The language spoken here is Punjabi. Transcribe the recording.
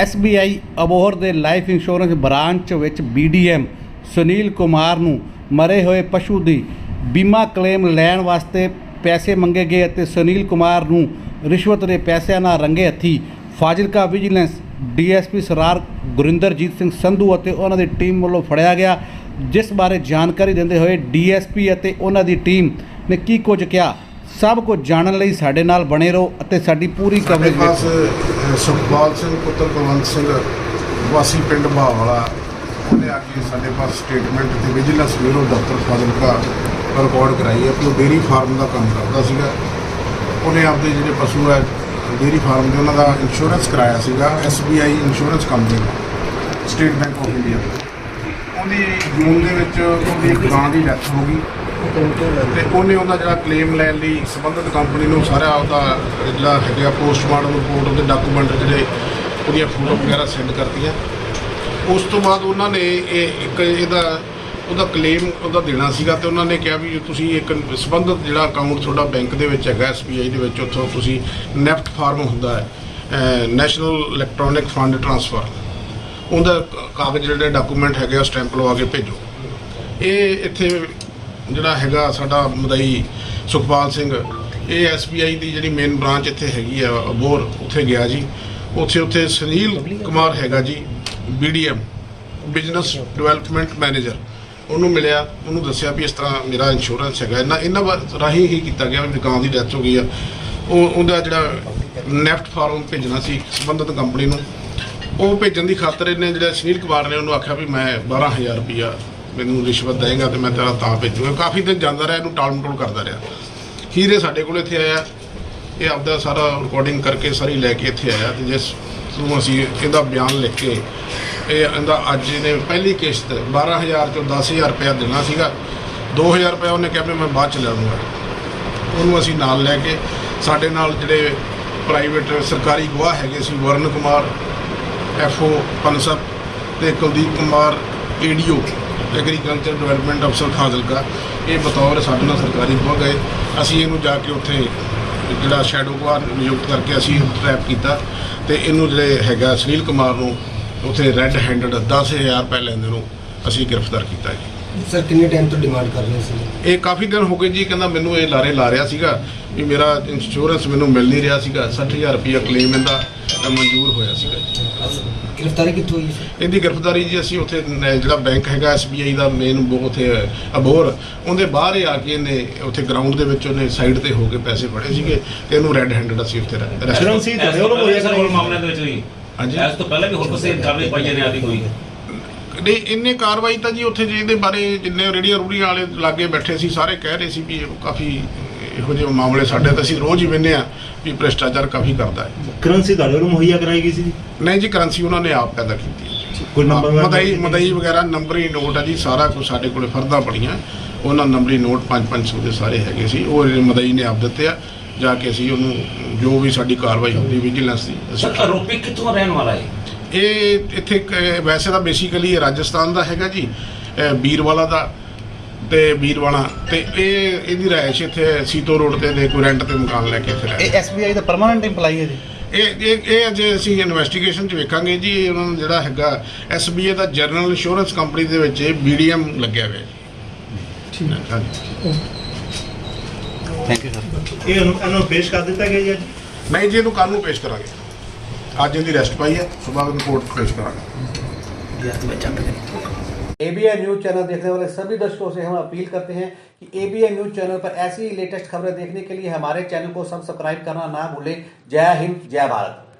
SBI ਅਬੋਹਰ ਦੇ ਲਾਈਫ ਇੰਸ਼ੋਰੈਂਸ ਬ੍ਰਾਂਚ ਵਿੱਚ BDM ਸੁਨੀਲ ਕੁਮਾਰ ਨੂੰ ਮਰੇ ਹੋਏ ਪਸ਼ੂ ਦੀ ਬੀਮਾ ਕਲੇਮ ਲੈਣ ਵਾਸਤੇ ਪੈਸੇ ਮੰਗੇ ਗਏ ਅਤੇ ਸੁਨੀਲ ਕੁਮਾਰ ਨੂੰ ਰਿਸ਼ਵਤ ਦੇ ਪੈਸਿਆਂ ਨਾਲ ਰੰਗੇ ਹੱਥੀ ਫਾਜ਼ਿਲਕਾ ਵਿਜੀਲੈਂਸ ਡੀਐਸਪੀ ਸਰਾਰ ਗੁਰਿੰਦਰਜੀਤ ਸਿੰਘ ਸੰਧੂ ਅਤੇ ਉਹਨਾਂ ਦੀ ਟੀਮ ਵੱਲੋਂ ਫੜਿਆ ਗਿਆ, ਜਿਸ ਬਾਰੇ ਜਾਣਕਾਰੀ ਦਿੰਦੇ ਹੋਏ ਡੀਐਸਪੀ ਅਤੇ ਉਹਨਾਂ ਦੀ ਟੀਮ ਨੇ ਕੀ ਕੁਝ ਕਿਹਾ? ਸਭ ਕੁਝ ਜਾਣਨ ਲਈ ਸਾਡੇ ਨਾਲ ਬਣੇ ਰਹੋ ਅਤੇ ਸਾਡੀ ਪੂਰੀ ਕਵਰੇਜ ਪਾਸ ਸੁਖਪਾਲ ਸਿੰਘ ਪੁੱਤਰ ਕੁਲਵੰਤ ਸਿੰਘ ਵਾਸੀ ਪਿੰਡ ਬਾਵਾਲਾ ਉਹਨੇ ਆ ਕੇ ਸਾਡੇ ਪਾਸ ਸਟੇਟਮੈਂਟ ਤੇ ਵਿਜੀਲੈਂਸ ਬਿਊਰੋ ਦਫ਼ਤਰ ਫਾਜ਼ਿਲਕਾ ਰਿਕਾਰਡ ਕਰਾਈ ਹੈ ਕਿ ਉਹ ਡੇਅਰੀ ਫਾਰਮ ਦਾ ਕੰਮ ਕਰਦਾ ਸੀਗਾ। ਉਹਨੇ ਆਪਦੇ ਜਿਹੜੇ ਪਸ਼ੂ ਹੈ ਡੇਅਰੀ ਫਾਰਮ ਦੇ ਉਹਨਾਂ ਦਾ ਇੰਸ਼ੋਰੈਂਸ ਕਰਾਇਆ ਸੀਗਾ SBI insurance company state bank of India ਉਹਦੀ ਜੂਨ ਦੇ ਵਿੱਚ ਉਹਦੀ ਇੱਕ ਗਾਂ ਦੀ ਡੈਥ ਹੋ ਗਈ। ਤੇ ਉਹਨੇ ਉਹਦਾ ਜਿਹੜਾ ਕਲੇਮ ਲੈਣ ਲਈ ਸੰਬੰਧਿਤ ਕੰਪਨੀ ਨੂੰ ਸਾਰਾ ਉਹਦਾ ਜਿਹੜਾ ਹੈਗਾ ਪੋਸਟਮਾਰਟਮ ਰਿਪੋਰਟ ਉਹਦੇ ਡਾਕੂਮੈਂਟ ਜਿਹੜੇ ਉਹਦੀਆਂ ਫੋਟੋ ਵਗੈਰਾ ਸੈਂਡ ਕਰਤੀਆਂ। ਉਸ ਤੋਂ ਬਾਅਦ ਉਹਨਾਂ ਨੇ ਇਹ ਇੱਕ ਇਹਦਾ ਉਹਦਾ ਕਲੇਮ ਉਹਦਾ ਦੇਣਾ ਸੀਗਾ ਤੇ ਉਹਨਾਂ ਨੇ ਕਿਹਾ ਵੀ ਤੁਸੀਂ ਇੱਕ ਸੰਬੰਧਿਤ ਜਿਹੜਾ ਅਕਾਊਂਟ ਤੁਹਾਡਾ ਬੈਂਕ ਦੇ ਵਿੱਚ ਹੈਗਾ SBI ਦੇ ਵਿੱਚ, ਉੱਥੋਂ ਤੁਸੀਂ ਨੈਫਟ ਫਾਰਮ ਹੁੰਦਾ ਹੈ ਨੈਸ਼ਨਲ ਇਲੈਕਟ੍ਰੋਨਿਕ ਫੰਡ ਟ੍ਰਾਂਸਫਰ ਉਹਦਾ ਕਾਗਜ਼ ਜਿਹੜੇ ਡਾਕੂਮੈਂਟ ਹੈਗੇ ਆ ਸਟੈਂਪ ਲਵਾ ਕੇ ਭੇਜੋ। ਇਹ ਇੱਥੇ ਜਿਹੜਾ ਹੈਗਾ ਸਾਡਾ ਮਦਈ ਸੁਖਪਾਲ ਸਿੰਘ, ਇਹ SBI ਦੀ ਜਿਹੜੀ ਮੇਨ ਬ੍ਰਾਂਚ ਇੱਥੇ ਹੈਗੀ ਆ ਅਬੋਰ ਉੱਥੇ ਗਿਆ ਜੀ। ਉੱਥੇ ਉੱਥੇ ਸੁਨੀਲ ਕੁਮਾਰ ਹੈਗਾ ਜੀ BDM ਬਿਜ਼ਨਸ ਡਿਵੈਲਪਮੈਂਟ ਮੈਨੇਜਰ ਉਹਨੂੰ ਮਿਲਿਆ, ਉਹਨੂੰ ਦੱਸਿਆ ਵੀ ਇਸ ਤਰ੍ਹਾਂ ਮੇਰਾ ਇੰਸ਼ੋਰੈਂਸ ਹੈਗਾ। ਇਹਨਾਂ ਇਹਨਾਂ ਵਾ- ਰਾਹੀਂ ਹੀ ਕੀਤਾ ਗਿਆ ਵੀ ਦੁਕਾਨ ਦੀ ਡੈਥ ਹੋ ਗਈ ਆ। ਉਹ, ਉਹਦਾ ਜਿਹੜਾ ਨੈਫਟ ਫਾਰਮ ਭੇਜਣਾ ਸੀ ਸੰਬੰਧਿਤ ਕੰਪਨੀ ਨੂੰ। ਉਹ ਭੇਜਣ ਦੀ ਖਾਤਰ ਇਹਨੇ ਜਿਹੜਾ ਸੁਨੀਲ ਕੁਮਾਰ ਨੇ ਉਹਨੂੰ ਆਖਿਆ ਵੀ ਮੈਂ 12000 ਰੁਪਇਆ ਮੈਨੂੰ ਰਿਸ਼ਵਤ ਦੇਂਗਾ ਤੇ ਮੈਂ ਤੇਰਾ ਤਾਂ ਭੇਜੂਗਾ। ਕਾਫੀ ਦਿਨ ਜਾਂਦਾ ਰਿਹਾ, ਇਹਨੂੰ ਟਾਲ ਮਟੋਲ ਕਰਦਾ ਰਿਹਾ। ਹੀਰੇ ਸਾਡੇ ਕੋਲ ਇੱਥੇ ਆਇਆ। ਇਹ ਆਪਦਾ ਸਾਰਾ ਰਿਕਾਰਡਿੰਗ ਕਰਕੇ ਸਾਰੀ ਲੈ ਕੇ ਇੱਥੇ ਆਇਆ ਤੇ ਜਿਸ ਨੂੰ ਅਸੀਂ ਇਹਦਾ ਬਿਆਨ ਲਿਖ ਕੇ ਇਹ ਇਹਦਾ ਅੱਜ ਇਹਨੇ ਪਹਿਲੀ ਕਿਸ਼ਤ 12000 ਚੋਂ 10000 ਰੁਪਇਆ ਦੇਣਾ ਸੀਗਾ। 2000 ਰੁਪਇਆ ਉਹਨੇ ਕਿਹਾ ਵੀ ਮੈਂ ਬਾਅਦ ਚ ਲੈ ਲਵਾਂਗਾ ਉਹਨੂੰ ਅਸੀਂ ਨਾਲ ਲੈ ਕੇ ਸਾਡੇ ਨਾਲ ਜਿਹੜੇ ਪ੍ਰਾਈਵੇਟ ਸਰਕਾਰੀ ਗਵਾਹ ਹੈਗੇ ਸੀ ਵਰਨ ਕੁਮਾਰ ਐਫਓ ਪਨਸਪ ਤੇ Kuldeep Kumar ADO agriculture development ਅਫਸਰ ਫਾਜ਼ਿਲਕਾ ਇਹ ਬਤੌਰ ਸਾਡੇ ਨਾਲ ਸਰਕਾਰੀ ਗਵਾਹ ਗਏ ਅਸੀਂ ਇਹਨੂੰ ਜਾ ਕੇ ਉੱਥੇ ਜਿਹੜਾ ਸ਼ੈਡੋ ਗਵਾਹ ਨਿਯੁਕਤ ਕਰਕੇ ਅਸੀਂ ਟਰੈਪ ਕੀਤਾ ਤੇ ਇਹਨੂੰ ਜਿਹੜੇ ਹੈਗਾ ਸੁਨੀਲ ਕੁਮਾਰ ਨੂੰ ਉੱਥੇ ਰੈੱਡ ਹੈਂਡਡ 10000 ਰੁਪਏ ਲੈਂਦੇ ਨੂੰ ਅਸੀਂ ਗ੍ਰਿਫਤਾਰ ਕੀਤਾ ਜੀ। ਸਰ ਕਿੰਨੇ ਟਾਈਮ ਤੋਂ ਡਿਮਾਂਡ ਕਰ ਰਹੇ ਸੀ ਇਹ ਕਾਫੀ ਦਿਨ ਹੋ ਗਏ ਜੀ ਕਹਿੰਦਾ ਮੈਨੂੰ ਇਹ ਲਾਰੇ ਲਾ ਰਿਹਾ ਸੀਗਾ ਵੀ ਮੇਰਾ ਇੰਸ਼ੋਰੈਂਸ ਮੈਨੂੰ ਮਿਲ ਨਹੀਂ ਰਿਹਾ ਸੀਗਾ 60000 ਰੁਪਇਆ ਕਲੇਮ ਇਹਦਾ ਮਨਜ਼ੂਰ ਹੋਇਆ ਸੀਗਾ। ਜੀ ਗ੍ਰਿਫਤਾਰੀ ਕਿੱਥੋਂ ਹੋਈ ਸੀ ਇਹਦੀ ਗ੍ਰਿਫਤਾਰੀ ਜੀ ਅਸੀਂ ਉੱਥੇ ਨ- ਜਿਹੜਾ ਬੈਂਕ ਹੈਗਾ SBI ਦਾ ਮੇਨ ਉੱਥੇ ਅਬੋਰ ਉਹਦੇ ਬਾਹਰ ਹੀ ਆ ਕੇ ਇਹਨੇ ਉੱਥੇ ਗਰਾਊਂਡ ਦੇ ਵਿੱਚ ਉਹਨੇ ਸਾਈਡ ਤੇ ਹੋ ਕੇ ਪੈਸੇ ਫੜੇ ਸੀਗੇ ਤੇ ਇਹਨੂੰ ਰੈੱਡ ਹੈਂਡਡ ਅਸੀਂ ਉੱਥੇ arrest ਸ਼ਰਮ ਸੀ ਤੁਹਾਡੇ ਵੱਲੋਂ ਸਰ ਹੋਰ ਮਾਮਲੇ ਦੇ ਵਿੱਚ ਹੋਈ ਹਾਂਜੀ। ਇਸ ਤੋਂ ਪਹਿਲਾਂ ਵੀ ਹੋਰ ਕਿਸੇ ਕਾਰਵਾਈ ਪਾਈ ਨੇ ਆਦੀ ਕੋਈ। ਨਹੀਂ ਇੰਨੇ ਕਾਰਵਾਈ ਤਾਂ ਜੀ ਉੱਥੇ ਜਿਹਦੇ ਬਾਰੇ ਜਿੰਨੇ ਰੇੜੀਆਂ ਰੂੜੀਆਂ ਵਾਲੇ ਲਾਗੇ ਬੈਠੇ ਸੀ ਸਾਰੇ ਕਹਿ ਰਹੇ ਸੀ ਵੀ ਇਹ ਕਾਫੀ ਇਹੋ ਜਿਹੇ ਮਾਮਲੇ ਸਾਡੇ ਤਾਂ ਅਸੀਂ ਰੋਜ਼ ਹੀ ਵਿੰਨੇ ਆ ਵੀ ਭ੍ਰਿਸ਼ਟਾਚਾਰ ਕਾਫੀ ਕਰਦਾ ਹੈ। ਕਰੰਸੀ ਤੁਹਾਡੇ ਵੱਲੋਂ ਮੁਹੱਈਆ ਕਰਾਈ ਗਈ ਸੀ? ਨਹੀਂ ਜੀ ਕਰੰਸੀ ਉਹਨਾਂ ਨੇ ਆਪ ਪੈਦਾ ਕੀਤੀ ਹੈ। ਕੋਈ ਨੰਬਰ ਮਦਈ ਮਦਈ ਵਗੈਰਾ ਨੰਬਰੀ ਨੋਟ ਆ ਜੀ ਸਾਰਾ ਕੁਝ ਸਾਡੇ ਕੋਲੇ ਫਰਦਾ ਪੜੀਆਂ ਉਹਨਾਂ ਨੰਬਰੀ ਨੋਟ 5-500 ਦੇ ਸਾਰੇ ਹੈਗੇ ਸੀ। ਉਹ ਮਦਈ ਨੇ ਆਪ ਦਿੱਤੇ ਆ ਜਾ ਕੇ ਅਸੀਂ ਉਹਨੂੰ ਜੋ ਵੀ ਸਾਡੀ ਕਾਰਵਾਈ ਹੁੰਦੀ ਵਿਜੀਲੈਂਸ ਦੀ ਅਸੀਂ ਆਰੋਪੀ ਕਿੱਥੋਂ ਰਹਿਣ ਵਾਲਾ ਹੈ? ਇਹ ਇੱਥੇ ਵੈਸੇ ਤਾਂ ਬੇਸਿਕਲੀ ਰਾਜਸਥਾਨ ਦਾ ਹੈਗਾ ਜੀ ਬੀਰਵਾਲਾ ਦਾ ਤੇ ਬੀਰਵਾਲਾ ਤੇ ਇਹ ਇਹਦੀ ਰਿਹਾਇਸ਼ ਇੱਥੇ ਸੀਤੋ ਰੋਡ ਤੇ ਦੇ ਕੋਈ ਰੈਂਟ ਤੇ ਮਕਾਨ ਲੈ ਕੇ ਇੱਥੇ ਰਹਿ ਇਹ SBI ਦਾ ਪਰਮਾਨੈਂਟ EMPLOYE ਹੈ ਜੀ? ਇਹ ਇਹ ਇਹ ਅਜੇ ਅਸੀਂ ਇਨਵੈਸਟੀਗੇਸ਼ਨ ਚ ਵੇਖਾਂਗੇ ਜੀ ਇਹ ਉਹਨਾਂ ਨੂੰ ਜਿਹੜਾ ਹੈਗਾ SBA ਦਾ ਜਨਰਲ ਇੰਸ਼ੋਰੈਂਸ ਕੰਪਨੀ ਦੇ ਵਿੱਚ BDM ਲੱਗਿਆ ਹੋਇਆ ਜੀ। ਠੀਕ ਹੈ। ਥੈਂਕ ਯੂ ਸਰ ਇਹ ਇਹਨੂੰ ਇਹਨੂੰ ਪੇਸ਼ ਕਰ ਦਿੱਤਾ ਗਿਆ ਜੀ ਅੱਜ? ਨਹੀਂ ਜੀ ਇਹਨੂੰ ਕੱਲ ਨੂੰ ਪੇਸ਼ ਕਰਾਂਗੇ। ਅੱਜ ਇਹਦੀ ਰੈਸਟ ਪਾਈ ਹੈ ਸਵੇਰ ਨੂੰ ਕੋਰਟ ਪੇਸ਼ ਕਰਾਂਗੇ एबीएन न्यूज चैनल देखने वाले सभी दर्शकों से हम अपील करते हैं कि एबीएन न्यूज चैनल पर ऐसी लेटेस्ट खबरें देखने के लिए हमारे चैनल को सब्सक्राइब करना ना भूलें जय हिंद जय भारत